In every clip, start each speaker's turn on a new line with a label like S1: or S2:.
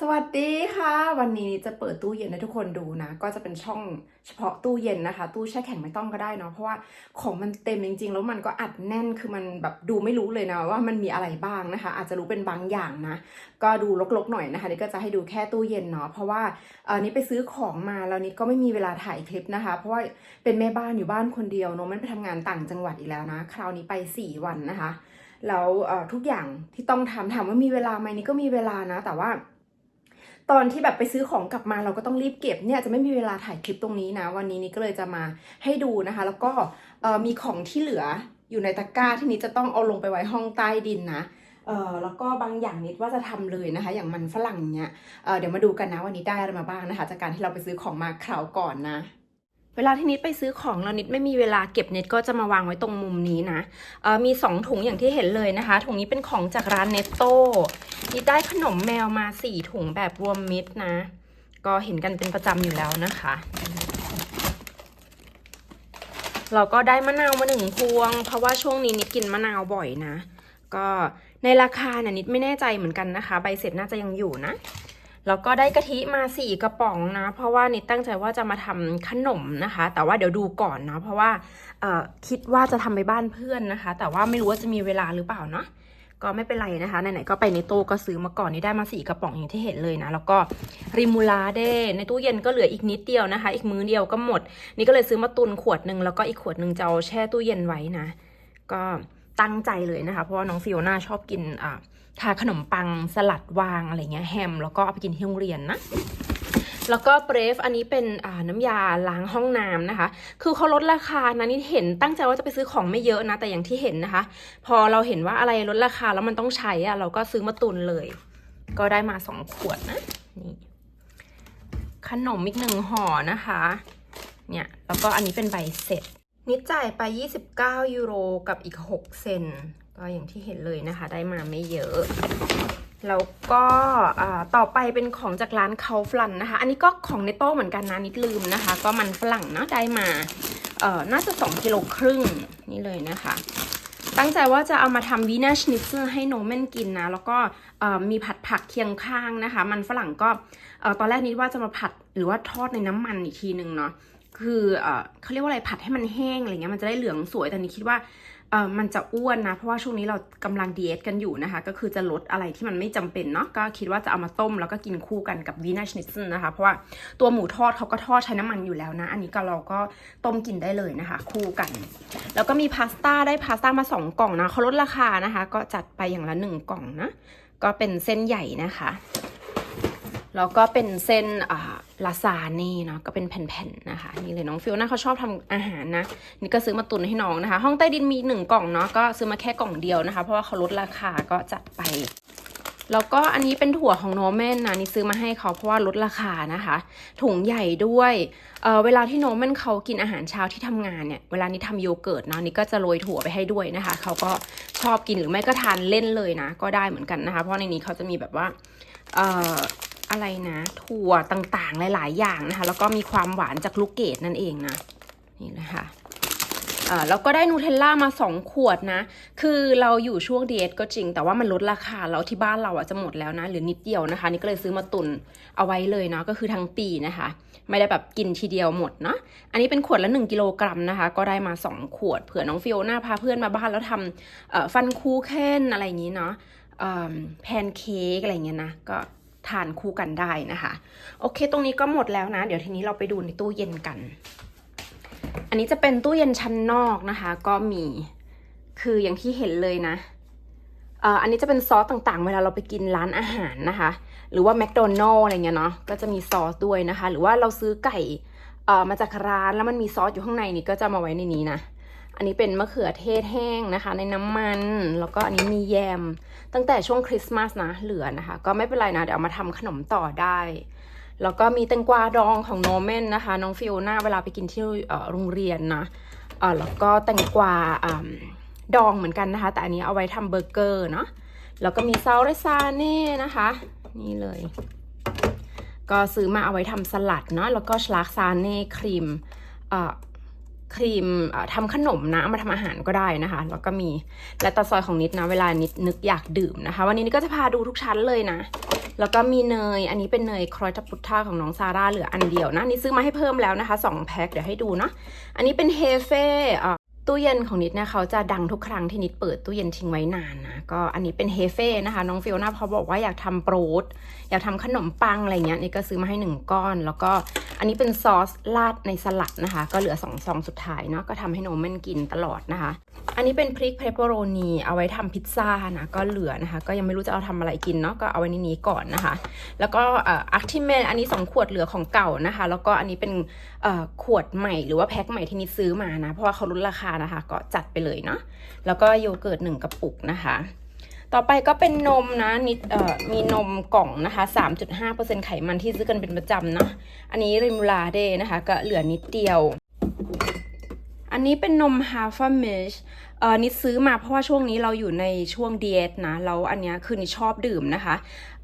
S1: สวัสดีค่ะ วันนี้จะเปิดตู้เย็นให้ทุกคนดูนะ ก็จะเป็นช่องเฉพาะตู้เย็นนะคะ ตู้แช่แข็งไม่ต้องก็ได้เนาะเพราะว่าของมันเต็มจริง ๆ แล้วมันก็อัดแน่นคือมันแบบดูไม่รู้เลยนะว่ามันมีอะไรบ้างนะคะ อาจจะรู้เป็นบางอย่างนะ ก็ดูลกๆหน่อยนะคะนี่ก็จะให้ดูแค่ตู้เย็นเนาะเพราะว่าเออนี่ไปซื้อของมาแล้วนี่ก็ไม่มีเวลาถ่ายคลิปนะคะ เพราะว่าเป็นแม่บ้านอยู่บ้านคนเดียวเนาะมันไปทำงานต่างจังหวัดอีกแล้วนะ คราวนี้ไปสี่วันนะคะแล้วทุกอย่างที่ต้องทำถามว่ามีเวลาไหมนี่ก็มีเวลานะ แต่ว่า ตอนที่แบบไปซื้อของกลับมาเราก็ต้องรีบเก็บเนี่ยจะไม่มีเวลาถ่ายคลิปตรงนี้นะ วันนี้นี่ก็เลยจะมาให้ดูนะคะ แล้วก็มีของที่เหลืออยู่ในตะกร้าที่นี้จะต้องเอาลงไปไว้ห้องใต้ดินนะเออแล้วก็บางอย่างนิดว่าจะทำเลยนะคะ อย่างมันฝรั่งเนี่ยเเดี๋ยวมาดูกันนะวันนี้ได้อะไรมาบ้างนะคะ จากการที่เราไปซื้อของมาคราวก่อนนะ เวลาที่นิดไปซื้อของแล้วนิดไม่มีเวลาเก็บนิดก็จะมาวางไว้ตรงมุมนี้นะเอ่อมี 2 ถุงอย่างที่เห็นเลยนะคะ ถุงนี้เป็นของจากร้านเนตโต้นิดได้ขนมแมวมา 4 ถุงแบบรวมมิตรนะ ก็เห็นกันเป็นประจำอยู่แล้วนะคะ เราก็ได้มะนาวมาหนึ่งพวง เพราะว่าช่วงนี้นิดกินมะนาวบ่อยนะ ก็ในราคาเนี่ยนิดไม่แน่ใจเหมือนกันนะคะ ใบเสร็จน่าจะยังอยู่นะ แล้วก็ได้กะทิมาสี่กระป๋องนะ เพราะว่านิดตั้งใจว่าจะมาทำขนมนะคะ แต่ว่าเดี๋ยวดูก่อนนะ เพราะว่าเอ่อคิดว่าจะทำไปบ้านเพื่อนนะคะ แต่ว่าไม่รู้ว่าจะมีเวลาหรือเปล่าเนาะก็ไม่เป็นไรนะคะไหนๆก็ไปในตู้ก็ซื้อมาก่อนนี่ได้มาสี่กระป๋องอย่างที่เห็นเลยนะ แล้วก็ริมูลาเด้ในตู้เย็นก็เหลืออีกนิดเดียวนะคะ อีกมื้อเดียวก็หมด นี่ก็เลยซื้อมาตุนขวดหนึ่งแล้วก็อีกขวดหนึ่งจะเอาแช่ตู้เย็นไว้นะ ก็ตั้งใจเลยนะคะ เพราะว่าน้องฟิโอน่าชอบกินอ่า ทาขนมปังสลัดวางอะไรเงี้ยแฮม แล้วก็เอาไปกินที่โรงเรียนนะแล้วก็เบรฟอันนี้เป็นน้ำยาล้างห้องน้ำนะคะ คือเขาลดราคานะนี่เห็นตั้งใจว่าจะไปซื้อของไม่เยอะนะ แต่อย่างที่เห็นนะคะ พอเราเห็นว่าอะไรลดราคาแล้วมันต้องใช้อะเราก็ซื้อมาตุนเลย ก็ได้มาสองขวดนะนี่ขนมอีกหนึ่งห่อนะคะ เนี่ย แล้วก็อันนี้เป็นใบเสร็จ นิดจ่ายไป 29 ยูโรกับอีก 6 เซน ก็อย่างที่เห็นเลยนะคะ ได้มาไม่เยอะแล้วก็ต่อไปเป็นของจากร้านเขาฟลันนะคะ อันนี้ก็ของในโต้เหมือนกันนะนิดลืมนะคะ ก็มันฝรั่งเนาะได้มาเอ่อน่าจะ2กิโลครึ่งนี่เลยนะคะ ตั้งใจว่าจะเอามาทำวีนาชนิ t เซอร์ให้โนเมนกินนะ แล้วก็มีผัดผักเคียงข้างนะคะ มันฝรั่งก็ตอนแรกนิดว่าจะมาผัดหรือว่าทอดในน้ำมันอีกทีหนึ่งเนาะคือเอเขาเรียกว่าอะไรผัดให้มันแห้งอะไรเงี้ยมันจะได้เหลืองสวยแต่นี่คิดว่า เออมันจะอ้วนนะ เพราะว่าช่วงนี้เรากำลังดีเอทกันอยู่นะคะ ก็คือจะลดอะไรที่มันไม่จำเป็นเนาะก็คิดว่าจะเอามาต้มแล้วก็กินคู่กันกับวีนาชนิ t เซอร์นะคะ เพราะว่าตัวหมูทอดเขาก็ทอดใช้น้ำมันอยู่แล้วนะ อันนี้ก็เราก็ต้มกินได้เลยนะคะ คู่กัน แล้วก็มีพาสต้าได้พาสต้ามาสองกล่องนะเขาลดราคานะคะ ก็จัดไปอย่างละหนึ่งกล่องนะก็เป็นเส้นใหญ่นะคะ แล้วก็เป็นเส้นลาซานี่เนาะก็เป็นแผ่นๆนะคะ นี่เลยน้องฟิลน่าเขาชอบทำอาหารนะ นี่ก็ซื้อมาตุนให้น้องนะคะ ห้องใต้ดินมีหนึ่งกล่องเนาะก็ซื้อมาแค่กล่องเดียวนะคะ เพราะว่าเขาลดราคาก็จัดไปแล้วก็อันนี้เป็นถั่วของโนเมนนะนี่ซื้อมาให้เขาเพราะว่าลดราคานะคะ ถุงใหญ่ด้วยเออเวลาที่โนเมนเขากินอาหารเช้าที่ทำงานเนี่ยเวลานี้ทำโยเกิร์ตเนาะนี่ก็จะโรยถั่วไปให้ด้วยนะคะ เขาก็ชอบกินหรือไม่ก็ทานเล่นเลยนะ ก็ได้เหมือนกันนะคะ เพราะในนี้เขาจะมีแบบว่า อะไรนะถั่วต่างๆ หลาย ๆ อย่างนะคะ แล้วก็มีความหวานจากลูกเกดนั่นเองนะ นี่นะคะแล้วก็ได้นูเทลล่ามา 2 ขวดนะ คือเราอยู่ช่วงเดียก็จริง แต่ว่ามันลดราคาแล้วที่บ้านเราอะจะหมดแล้วนะ หรือนิดเดียวนะคะ นี่ก็เลยซื้อมาตุนเอาไว้เลยเนาะ ก็คือทั้งปีนะคะ ไม่ได้แบบกินทีเดียวหมดเนาะอันนี้เป็นขวดละ 1 กิโลกรัมนะคะ ก็ได้มา 2 ขวด เผื่อน้องฟิโอน่าพาเพื่อนมาบ้านแล้วทำฟันคูเค้นอะไรอย่างนี้เนาะแพนเค้กอะไรอย่างเงี้ยนะ ก็ ทานคู่กันได้นะคะ โอเค ตรงนี้ก็หมดแล้วนะ เดี๋ยวทีนี้เราไปดูในตู้เย็นกัน อันนี้จะเป็นตู้เย็นชั้นนอกนะคะ ก็มีคืออย่างที่เห็นเลยนะเอ่ออันนี้จะเป็นซอสต่างๆ เวลาเราไปกินร้านอาหารนะคะ หรือว่าแมคโดนัลล์อะไรเงี้ยเนาะ ก็จะมีซอสด้วยนะคะ หรือว่าเราซื้อไก่เอ่อมาจากร้านแล้วมันมีซอสอยู่ข้างในนี่ก็จะมาไว้ในนี้นะ อันนี้เป็นมะเขือเทศแห้งนะคะ ในน้ำมัน แล้วก็อันนี้มีแยม ตั้งแต่ช่วงคริสต์มาสนะเหลือนะคะ ก็ไม่เป็นไรนะ เดี๋ยวเอามาทำขนมต่อได้ แล้วก็มีแตงกวาดองของโนเมนนะคะ น้องฟิโอน่าเวลาไปกินที่โรงเรียนนะอ่อแล้วก็แตงกวาอดองเหมือนกันนะคะ แต่อันนี้เอาไว้ทำเบอร์เกอร์เนาะแล้วก็มีซาเรซาเน่นะคะ นี่เลย ก็ซื้อมาเอาไว้ทำสลัดเนาะแล้วก็ชลากซาเน่ครีมอ่อ ครีมเอ่อทำขนมนะมาทำอาหารก็ได้นะคะ แล้วก็มีและตาซอยของนิดนะ เวลานิดนึกอยากดื่มนะคะ วันนี้นิดก็จะพาดูทุกชั้นเลยนะ แล้วก็มีเนย อันนี้เป็นเนยครอยทัพุทธาของน้องซาร่าเหลืออันเดียวนะนี่ซื้อมาให้เพิ่มแล้วนะคะ2แพ็คเดี๋ยวให้ดูเนาะอันนี้เป็นเฮเฟ่เอ่อ ตู้เย็นของนิดเนี่ยเขาจะดังทุกครั้งที่นิดเปิดตู้เย็นทิ้งไว้นานนะก็อันนี้เป็นเฮเฟ่นะคะ น้องฟิโอน่าเขาบอกว่าอยากทำโปรดอยากทำขนมปังอะไรเงี้ยนี่ก็ซื้อมาให้หนึ่งก้อน แล้วก็อันนี้เป็นซอสราดในสลัดนะคะ ก็เหลือสองซองสุดท้ายเนาะก็ทำให้นมมันกินตลอดนะคะ อันนี้เป็นพริกเพปเปอโรนีเอาไว้ทำพิซซ่านะก็เหลือนะคะ ก็ยังไม่รู้จะเอาทำอะไรกินเนาะก็เอาไว้ในนี้ก่อนนะคะ แล้วก็อัคทิเมนอันนี้2ขวดเหลือของเก่านะคะ แล้วก็อันนี้เป็นขวดใหม่หรือว่าแพ็คใหม่ที่นิดซื้อมานะเพราะว่าเขาลดราคานะคะ ก็จัดไปเลยเนาะแล้วก็โยเกิร์ตหนึ่งกระปุกนะคะ ต่อไปก็เป็นนมนะนิดเอ่อมีนมกล่องนะคะ 3.5%ไขมันที่ซื้อกันเป็นประจำเนาะอันนี้ริมูลาเดนะคะ ก็เหลือนิดเดียว อันนี้เป็นนม h a l f a m i s h เอ่อนิดซื้อมาเพราะว่าช่วงนี้เราอยู่ในช่วงเดียตนะแล้วอันนี้คือนิดชอบดื่มนะคะ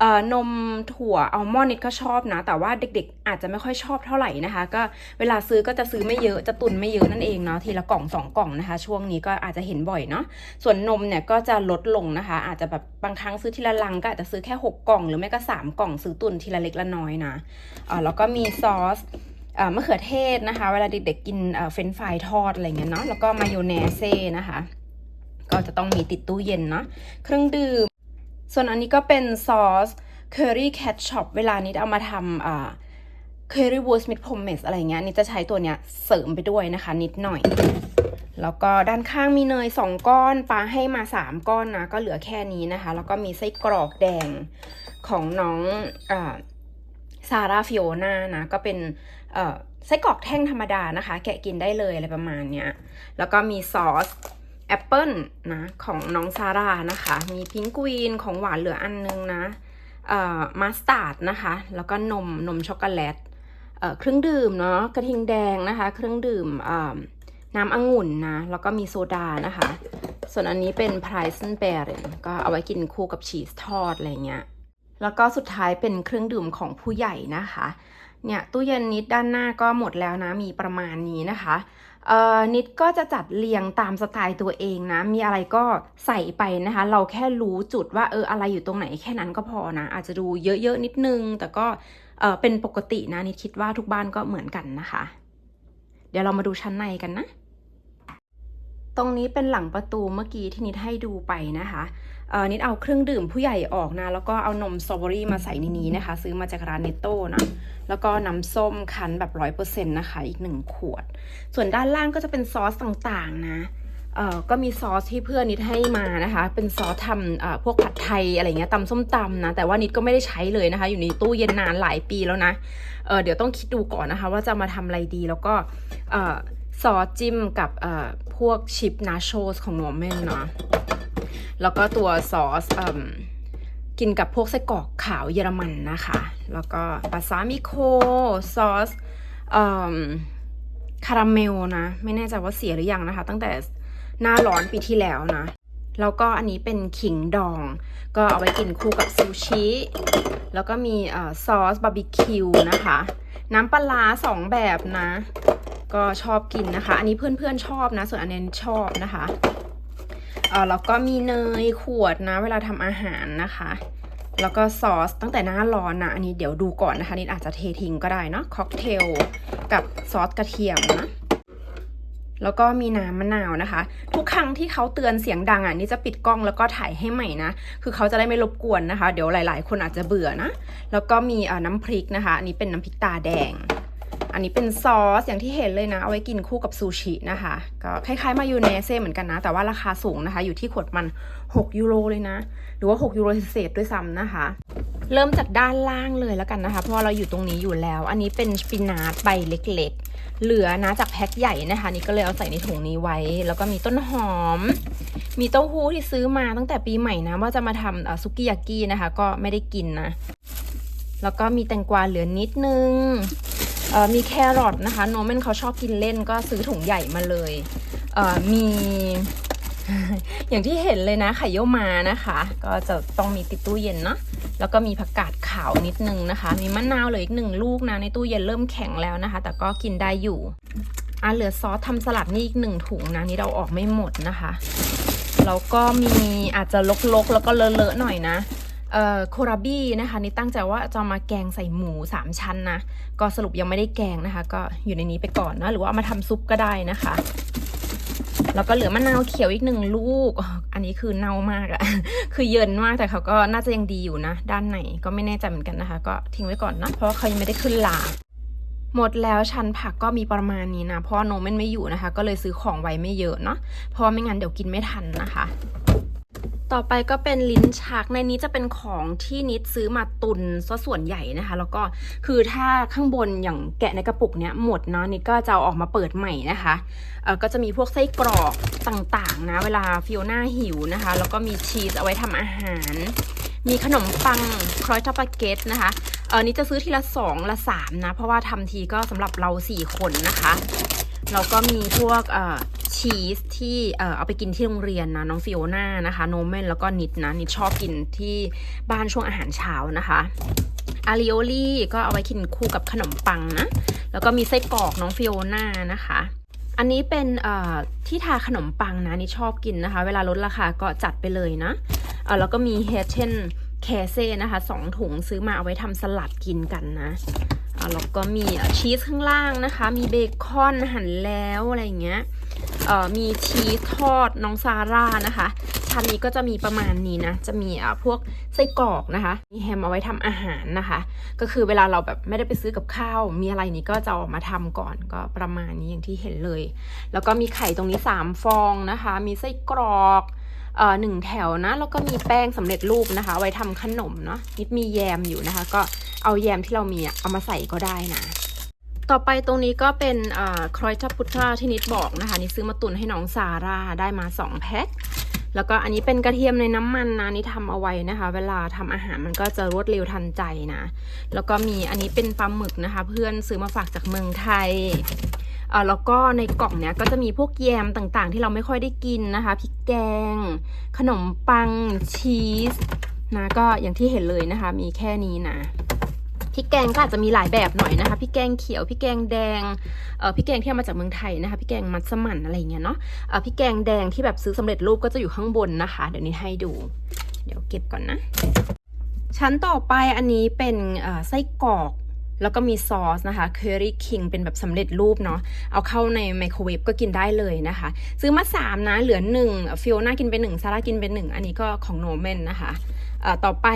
S1: เอ่อนมถั่วอัลมอนด์นิดก็ชอบนะ แต่ว่าเด็กๆ อาจจะไม่ค่อยชอบเท่าไหร่นะคะ ก็เวลาซื้อก็จะซื้อไม่เยอะจะตุนไม่เยอะนั่นเองเนาะทีละกล่องสองกล่องนะคะ ช่วงนี้ก็อาจจะเห็นบ่อยเนาะส่วนนมเนี่ยก็จะลดลงนะคะ อาจจะแบบบางครั้งซื้อทีละลังก็อาจจะซื้อแค่ 6 กล่อง หรือไม่ก็ 3 กล่องซื้อตุนทีละเล็กละน้อยนะเอ่อแล้วก็มีซอส มะเขือเทศนะคะ เวลาเด็กๆกินเฟรนฟรายทอดอะไรเงี้ยเนาะแล้วก็มายองเนสเซ่นะคะ ก็จะต้องมีติดตู้เย็นเนาะเครื่องดื่ม ส่วนอันนี้ก็เป็นซอสเคอรี่แคทช็อปเวลานี้เอามาทำเคอรี่วูสมิทพอมเมสอะไรเงี้ยนี่จะใช้ตัวเนี้ยเสริมไปด้วยนะคะ นิดหน่อย แล้วก็ด้านข้างมีเนยสองก้อนปลาให้มาสามก้อนนะ ก็เหลือแค่นี้นะคะ แล้วก็มีไส้กรอกแดงของน้องอซาร่าฟิโอนานะ ก็เป็น ไส้กรอกแท่งธรรมดานะคะ แกะกินได้เลยอะไรประมาณเนี้ย แล้วก็มีซอสแอปเปิลนะของน้องซาร่านะคะ มีพิงกวีนของหวานเหลืออันนึงนะมัสตาร์ดนะคะ แล้วก็นมนมช็อกโกแลตเครื่องดื่มเนาะกระทิงแดงนะคะ เครื่องดื่มน้ำองุ่นนะ แล้วก็มีโซดานะคะ ส่วนอันนี้เป็นไพรซ์เบรนก็เอาไว้กินคู่กับชีสทอดอะไรเงี้ย แล้วก็สุดท้ายเป็นเครื่องดื่มของผู้ใหญ่นะคะ เนี่ยตู้เย็นนิดด้านหน้าก็หมดแล้วนะมีประมาณนี้นะคะเอ่อนิดก็จะจัดเรียงตามสไตล์ตัวเองนะ มีอะไรก็ใส่ไปนะคะ เราแค่รู้จุดว่าเอออะไรอยู่ตรงไหนแค่นั้นก็พอนะ อาจจะดูเยอะๆนิดนึง แต่ก็เออเป็นปกตินะ นิดคิดว่าทุกบ้านก็เหมือนกันนะคะ เดี๋ยวเรามาดูชั้นในกันนะ ตรงนี้เป็นหลังประตูเมื่อกี้ที่นิดให้ดูไปนะคะ นิดเอาเครื่องดื่มผู้ใหญ่ออกนะ แล้วก็เอานมสตรอเบอรี่มาใส่ในนี้นะคะ ซื้อมาจากร้านเนตโต้นะ แล้วก็น้ำส้มคั้นแบบร้อยเปอร์เซ็นต์นะคะ อีกหนึ่งขวด ส่วนด้านล่างก็จะเป็นซอสต่างๆนะเอ่อก็มีซอสที่เพื่อนนิดให้มานะคะ เป็นซอสทำเอ่อพวกผัดไทยอะไรเงี้ยตำส้มตำนะ แต่ว่านิดก็ไม่ได้ใช้เลยนะคะ อยู่ในตู้เย็นนานหลายปีแล้วนะ เออเดี๋ยวต้องคิดดูก่อนนะคะ ว่าจะมาทำอะไรดีแล้วก็เอ่อซอสจิ้มกับเอ่อพวกชิปนาโชสของนอร์แมนเนาะ แล้วก็ตัวซอสกินกับพวกไส้กรอกขาวเยอรมันนะคะ แล้วก็บาซามิโคซอสคาราเมลนะ ไม่แน่ใจว่าเสียหรือยังนะคะ ตั้งแต่หน้าร้อนปีที่แล้วนะ แล้วก็อันนี้เป็นขิงดอง ก็เอาไว้กินคู่กับซูชิ แล้วก็มีอซอสบาร์บีคิวนะคะ น้ำปลาสองแบบนะ ก็ชอบกินนะคะ อันนี้เพื่อนๆชอบนะ ส่วนอันนี้ชอบนะคะ เออแล้วก็มีเนยขวดนะ เวลาทำอาหารนะคะ แล้วก็ซอสตั้งแต่หน้าร้อนนะ อันนี้เดี๋ยวดูก่อนนะคะนิดอาจจะเททิ้งก็ได้เนาะค็อกเทลกับซอสกระเทียมนะแล้วก็มีน้ำมะนาวนะคะ ทุกครั้งที่เขาเตือนเสียงดังอะนี่จะปิดกล้องแล้วก็ถ่ายให้ใหม่นะ คือเขาจะได้ไม่รบกวนนะคะ เดี๋ยวหลาย ๆ คนอาจจะเบื่อนะ แล้วก็มีเอ่อน้ำพริกนะคะอันนี้เป็นน้ำพริกตาแดง อันนี้เป็นซอสอย่างที่เห็นเลยนะ เอาไว้กินคู่กับซูชินะคะ ก็คล้ายๆ มายูเนเซ่เหมือนกันนะ แต่ว่าราคาสูงนะคะ อยู่ที่ขวดมัน 6 ยูโรเลยนะ หรือว่า 6 ยูโรเศษด้วยซ้ำนะคะ เริ่มจากด้านล่างเลยแล้วกันนะคะ เพราะเราอยู่ตรงนี้อยู่แล้ว อันนี้เป็นสปินาทใบเล็กๆ เหลือนะจากแพ็คใหญ่นะคะ นี่ก็เลยเอาใส่ในถุงนี้ไว้ แล้วก็มีต้นหอม มีเต้าหู้ที่ซื้อมาตั้งแต่ปีใหม่นะ ว่าจะมาทำซุกิยากินะคะ ก็ไม่ได้กินนะ แล้วก็มีแตงกวาเหลือนิดนึง มีแครอทนะคะโนเมนเขาชอบกินเล่นก็ซื้อถุงใหญ่มาเลยเมีอย่างที่เห็นเลยนะไข่เยี่ยวมานะคะ ก็จะต้องมีติดตู้เย็นเนาะแล้วก็มีผักกาดขาวนิดนึงนะคะ มีมะนาวเหลืออีกหนึ่งลูกนะในตู้เย็นเริ่มแข็งแล้วนะคะ แต่ก็กินได้อยู่อะเหลือซอสทำสลัดนี่อีกหนึ่งถุงนะนี่เราออกไม่หมดนะคะแล้วก็มีอาจจะลกๆแล้วก็เลอะๆหน่อยนะ เอ่อโคราบี้นะคะนี่ตั้งใจว่าจะมาแกงใส่หมูสามชั้นนะ ก็สรุปยังไม่ได้แกงนะคะ ก็อยู่ในนี้ไปก่อนนะ หรือว่าามาทำซุปก็ได้นะคะ แล้วก็เหลือมะนาวเขียวอีกหนึ่งลูก อันนี้คือเน่ามากอะคือเยินมากแต่เขาก็น่าจะยังดีอยู่นะ ด้านไหนก็ไม่แน่ใจเหมือนกันนะคะ ก็ทิ้งไว้ก่อนนะ เพราะว่าเขายังไม่ได้ขึ้นลาหมดแล้วชั้นผักก็มีประมาณนี้นะเพราะโนมันไม่อยู่นะคะ ก็เลยซื้อของไว้ไม่เยอะเนาะเพราะไม่งั้นเดี๋ยวกินไม่ทันนะคะ ต่อไปก็เป็นลิ้นชักในนี้จะเป็นของที่นิดซื้อมาตุนซะส่วนใหญ่นะคะ แล้วก็คือถ้าข้างบนอย่างแกะในกระปุกเนี้ยหมดเนาะนิดก็จะเอาออกมาเปิดใหม่นะคะเออก็จะมีพวกไส้กรอกต่างๆนะ เวลาฟิโอน่าหิวนะคะ แล้วก็มีชีสเอาไว้ทำอาหาร มีขนมปังครอยทัปเกตนะคะเออนี่จะซื้อทีละสองละสามนะ เพราะว่าทำทีก็สำหรับเราสี่คนนะคะ แล้วก็มีพวกชีสที่เอาไปกินที่โรงเรียนนะน้องฟิโอน่านะคะโนเมนแล้วก็นิดนะนิดชอบกินที่บ้านช่วงอาหารเช้านะคะอาริโอลี่ก็เอาไว้กินคู่กับขนมปังนะ แล้วก็มีไส้กรอกน้องฟิโอน่านะคะ อันนี้เป็นที่ทาขนมปังนะนี่ชอบกินนะคะ เวลาลดราคาก็จัดไปเลยนะเออแล้วก็มีเฮเช่นแคเซ่นะคะสองถุงซื้อมาเอาไว้ทำสลัดกินกันนะ แล้วก็มีชีสข้างล่างนะคะ มีเบคอนหั่นแล้วอะไรอย่างเงี้ยเอ่อมีชีสทอดน้องซาร่านะคะชั้นนี้ก็จะมีประมาณนี้นะ จะมีอ่าพวกไส้กรอกนะคะ มีแฮมเอาไว้ทำอาหารนะคะ ก็คือเวลาเราแบบไม่ได้ไปซื้อกับข้าว มีอะไรนี้ก็จะออกมาทำก่อนก็ประมาณนี้อย่างที่เห็นเลย แล้วก็มีไข่ตรงนี้ 3 ฟองนะคะ มีไส้กรอก เอ่อหนึ่งแถวนะ แล้วก็มีแป้งสำเร็จรูปนะคะ ไว้ทำขนมเนาะนิดมีแยมอยู่นะคะ ก็เอาแยมที่เรามีเอามาใส่ก็ได้นะต่อไปตรงนี้ก็เป็นครอยทับพุทธาที่นิดบอกนะคะนี่ซื้อมาตุนให้น้องซาร่าได้มา 2 แพ็คแล้วก็อันนี้เป็นกระเทียมในน้ำมันนะนี่ทำเอาไว้นะคะ เวลาทำอาหารมันก็จะรวดเร็วทันใจนะ แล้วก็มีอันนี้เป็นปลาหมึกนะคะ เพื่อนซื้อมาฝากจากเมืองไทย แล้วก็ในกล่องเนี้ยก็จะมีพวกแยมต่างๆ ที่เราไม่ค่อยได้กินนะคะพริกแกง ขนมปังชีสนะก็อย่างที่เห็นเลยนะคะ มีแค่นี้นะพริกแกงก็อาจจะมีหลายแบบหน่อยนะคะพริกแกงเขียวพริกแกงแดงเออพริกแกงที่เอามาจากเมืองไทยนะคะพริกแกงมัสมั่นอะไรเงี้ยเนาะเออพริกแกงแดงที่แบบซื้อสำเร็จรูปก็จะอยู่ข้างบนนะคะ เดี๋ยวนี้ให้ดู เดี๋ยวเก็บก่อนนะ ชั้นต่อไปอันนี้เป็นไส้กรอก แล้วก็มีซอสนะคะ Curry King เป็นแบบสำเร็จรูปเนาะเอาเข้าในไมโครเวฟก็กินได้เลยนะคะ ซื้อมา 3 นะ เหลือ 1 ฟิโอน่ากินไป1ซาร่ากินไป1อันนี้ก็ของโนเมนนะคะต่อไป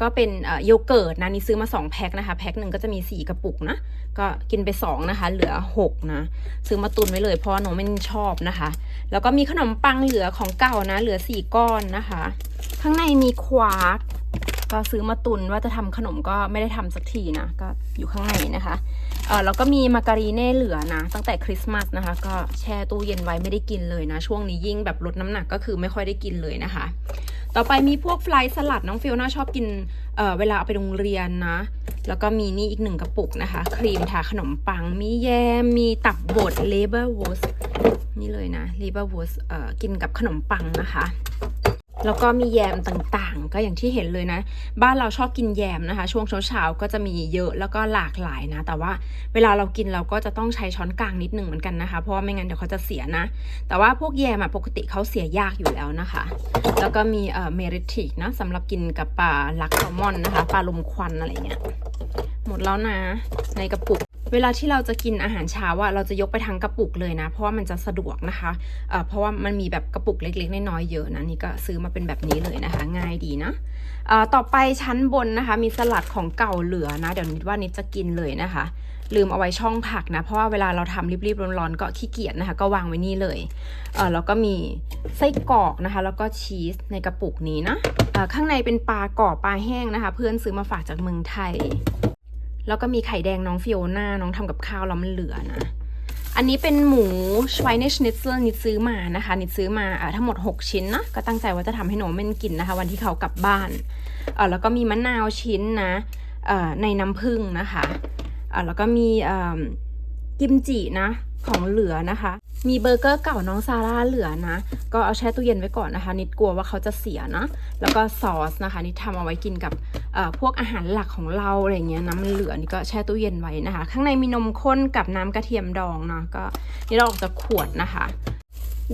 S1: ก็เป็นโยเกิร์ตนะนี่ซื้อมา 2 แพ็คนะคะ แพ็คหนึ่งก็จะมี 4 กระปุกนะ ก็กินไป 2 นะคะ เหลือ 6 นะ ซื้อมาตุนไว้เลยเพราะว่าโนเมนชอบนะคะ แล้วก็มีขนมปังเหลือของเก่านะ เหลือ 4 ก้อนนะคะ ข้างในมีควาร์ ก็ซื้อมาตุนว่าจะทำขนมก็ไม่ได้ทำสักทีนะ ก็อยู่ข้างในนะคะเออแล้วก็มีมาการีเน่เหลือนะ ตั้งแต่คริสต์มาสนะคะ ก็แช่ตู้เย็นไว้ไม่ได้กินเลยนะ ช่วงนี้ยิ่งแบบลดน้ำหนักก็คือไม่ค่อยได้กินเลยนะคะ ต่อไปมีพวกฟลายสลัดน้องฟิลน่าชอบกินเอ่อเวลาเอาไปโรงเรียนนะ แล้วก็มีนี่อีกหนึ่งกระปุกนะคะ ครีมทาขนมปัง มีแยม มีตับบดเลเบอร์วอสนี่เลยนะเลเบอร์วอสเอ่อกินกับขนมปังนะคะ แล้วก็มีแยมต่างๆ ก็อย่างที่เห็นเลยนะ บ้านเราชอบกินแยมนะคะ ช่วงเช้าๆก็จะมีเยอะแล้วก็หลากหลายนะ แต่ว่าเวลาเรากินเราก็จะต้องใช้ช้อนกลางนิดนึงเหมือนกันนะคะ เพราะว่าไม่งั้นเดี๋ยวเขาจะเสียนะ แต่ว่าพวกแยมอะปกติเขาเสียยากอยู่แล้วนะคะ แล้วก็มีเอ่อเมริทิกนะสำหรับกินกับปลาลักแซลมอนนะคะปลาลมควันอะไรเงี้ยหมดแล้วนะ ในกระปุก เวลาที่เราจะกินอาหารเช้าอะเราจะยกไปทั้งกระปุกเลยนะ เพราะว่ามันจะสะดวกนะคะเอ่อเพราะว่ามันมีแบบกระปุกเล็กๆน้อยๆเยอะนะนี่ก็ซื้อมาเป็นแบบนี้เลยนะคะ ง่ายดีนะเอ่อต่อไปชั้นบนนะคะ มีสลัดของเก่าเหลือนะเดี๋ยวนิดว่านิดจะกินเลยนะคะ ลืมเอาไว้ช่องผักนะ เพราะว่าเวลาเราทำรีบๆร้อนๆก็ขี้เกียจนะคะ ก็วางไว้นี่เลยเออแล้วก็มีไส้กรอกนะคะ แล้วก็ชีสในกระปุกนี้นะเอ่อข้างในเป็นปลากรอบปลาแห้งนะคะ เพื่อนซื้อมาฝากจากเมืองไทย แล้วก็มีไข่แดงน้องฟิโอน่าน้องทำกับข้าวแล้วมันเหลือนะ อันนี้เป็นหมูชไวเนชนิตเซอร์นิดซื้อมานะคะ นิดซื้อมาอ่ทั้งหมด 6 ชิ้นนะก็ตั้งใจว่าจะทำให้โนเมนกินนะคะ วันที่เขากลับบ้านเออแล้วก็มีมะนาวชิ้นนะเออในน้ำผึ้งนะคะเออแล้วก็มีเอ่อกิมจินะของเหลือนะคะ มีเบอร์เกอร์เก่าน้องซาร่าเหลือนะ ก็เอาแช่ตู้เย็นไว้ก่อนนะคะ นิดกลัวว่าเขาจะเสียนะ แล้วก็ซอสนะคะ นิดทำเอาไว้กินกับเอ่อพวกอาหารหลักของเราอะไรเงี้ยนะมันเหลือนี่ก็แช่ตู้เย็นไว้นะคะ ข้างในมีนมข้นกับน้ำกระเทียมดองเนาะก็นี่เราออกจากขวดนะคะ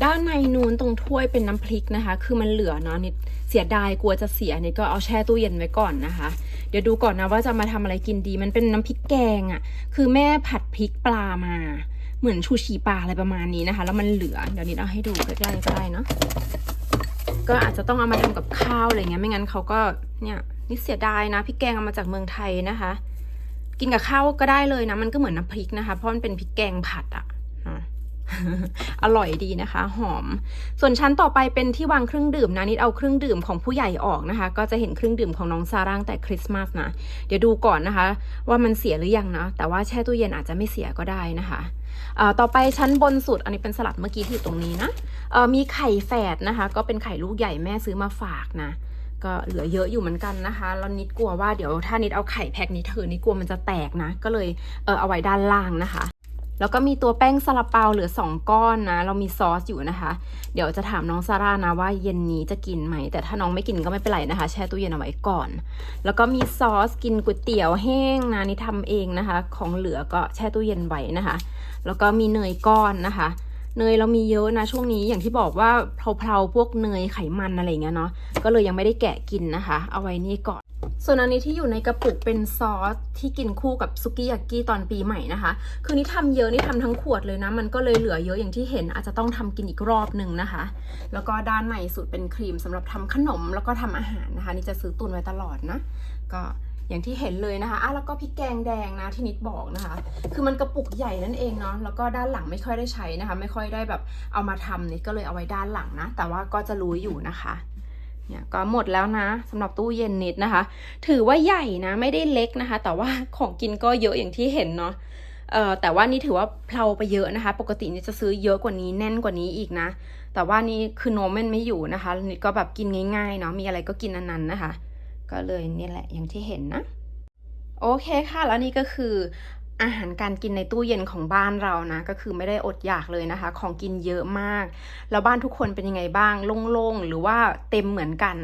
S1: ด้านในนูนตรงถ้วยเป็นน้ำพริกนะคะ คือมันเหลือเนาะนิดเสียดายกลัวจะเสียนิดก็เอาแช่ตู้เย็นไว้ก่อนนะคะเดี๋ยวดูก่อนนะว่าจะมาทำอะไรกินดี มันเป็นน้ำพริกแกงอะ่ะ คือแม่ผัดพริกปลามา เหมือนชูชีปลาอะไรประมาณนี้นะคะ แล้วมันเหลือ เดี๋ยวนิดเอาให้ดูใกล้ๆก็ได้เนาะก็อาจจะต้องเอามาทำกับข้าวอะไรเงี้ยไม่งั้นเขาก็เนี่ยนี่เสียดายนะพริกแกงเอามาจากเมืองไทยนะคะ กินกับข้าวก็ได้เลยนะ มันก็เหมือนน้ำพริกนะคะ เพราะมันเป็นพริกแกงผัดอะอะอร่อยดีนะคะ หอม ส่วนชั้นต่อไปเป็นที่วางเครื่องดื่มนะนิดเอาเครื่องดื่มของผู้ใหญ่ออกนะคะ ก็จะเห็นเครื่องดื่มของน้องซาร่างแต่คริสต์มาสนะ เดี๋ยวดูก่อนนะคะ ว่ามันเสียหรือยังนะแต่ว่าแช่ตู้เย็นอาจจะไม่เสียก็ได้นะคะ ต่อไปชั้นบนสุดอันนี้เป็นสลัดเมื่อกี้ที่อยู่ตรงนี้นะมีไข่แฝดนะคะ ก็เป็นไข่ลูกใหญ่แม่ซื้อมาฝากนะก็เหลือเยอะอยู่เหมือนกันนะคะแล้วนิดกลัวว่าเดี๋ยวถ้านิดเอาไข่แพ็คนี้เธอนิดกลัวมันจะแตกนะ ก็เลยเออเอาไว้ด้านล่างนะคะ แล้วก็มีตัวแป้งซาลาเปาเหลือ 2 ก้อนนะ เรามีซอสอยู่นะคะ เดี๋ยวจะถามน้องซาร่านะว่าเย็นนี้จะกินไหม แต่ถ้าน้องไม่กินก็ไม่เป็นไรนะคะ แช่ตู้เย็นเอาไว้ก่อน แล้วก็มีซอสกินก๋วยเตี๋ยวแห้งนะนี่ทำเองนะคะ ของเหลือก็แช่ตู้เย็นไว้นะคะ แล้วก็มีเนยก้อนนะคะ เนยเรามีเยอะนะช่วงนี้อย่างที่บอกว่าเพลาๆพวกเนยไขมันอะไรเงี้ยเนาะ ก็เลยยังไม่ได้แกะกินนะคะ เอาไว้นี่ก่อน ส่วนอันนี้ที่อยู่ในกระปุกเป็นซอสที่กินคู่กับซุกี้ยากิตอนปีใหม่นะคะ คือนี่ทำเยอะนี่ทำทั้งขวดเลยนะ มันก็เลยเหลือเยอะอย่างที่เห็น อาจจะต้องทำกินอีกรอบหนึ่งนะคะ แล้วก็ด้านในสุดเป็นครีมสำหรับทำขนมแล้วก็ทำอาหารนะคะ นี่จะซื้อตุนไว้ตลอดนะ ก็อย่างที่เห็นเลยนะคะอะแล้วก็พริกแกงแดงนะที่นิดบอกนะคะ คือมันกระปุกใหญ่นั่นเองเนาะ แล้วก็ด้านหลังไม่ค่อยได้ใช้นะคะ ไม่ค่อยได้แบบเอามาทำนี่ก็เลยเอาไว้ด้านหลังนะ แต่ว่าก็จะรู้อยู่นะคะ เนี่ยก็หมดแล้วนะสำหรับตู้เย็นนิดนะคะ ถือว่าใหญ่นะไม่ได้เล็กนะคะ แต่ว่าของกินก็เยอะอย่างที่เห็นเนาะเอ่อแต่ว่านี่ถือว่าเพลาไปเยอะนะคะ ปกตินี่จะซื้อเยอะกว่านี้แน่นกว่านี้อีกนะ แต่ว่านี่คือโนมมันไม่อยู่นะคะนี่ก็แบบกินง่ายๆเนาะมีอะไรก็กินอันนั้นนะคะ ก็เลยนี่แหละอย่างที่เห็นนะโอเคค่ะ แล้วนี่ก็คือ อาหารการกินในตู้เย็นของบ้านเรานะ ก็คือไม่ได้อดอยากเลยนะคะ ของกินเยอะมาก แล้วบ้านทุกคนเป็นยังไงบ้าง โล่งๆ หรือว่าเต็มเหมือนกัน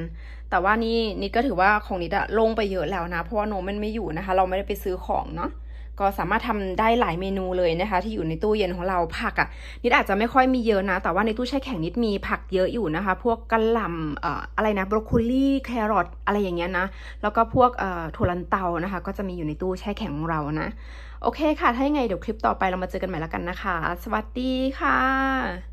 S1: แต่ว่านี่นิดก็ถือว่าของนิดอะโล่งไปเยอะแล้วนะ เพราะว่าโนมันไม่อยู่นะคะ เราไม่ได้ไปซื้อของเนาะก็สามารถทำได้หลายเมนูเลยนะคะ ที่อยู่ในตู้เย็นของเราผักอะนิดอาจจะไม่ค่อยมีเยอะนะ แต่ว่าในตู้แช่แข็งนิดมีผักเยอะอยู่นะคะ พวกกะหล่ำออะไรนะบรอกโคลีแครอทอะไรอย่างเงี้ยนะแล้วก็พวกถั่วลันเตานะคะ ก็จะมีอยู่ในตู้แช่แข็งของเรานะ โอเคค่ะ ถ้ายังไงเดี๋ยวคลิปต่อไปเรามาเจอกันใหม่แล้วกันนะคะ สวัสดีค่ะ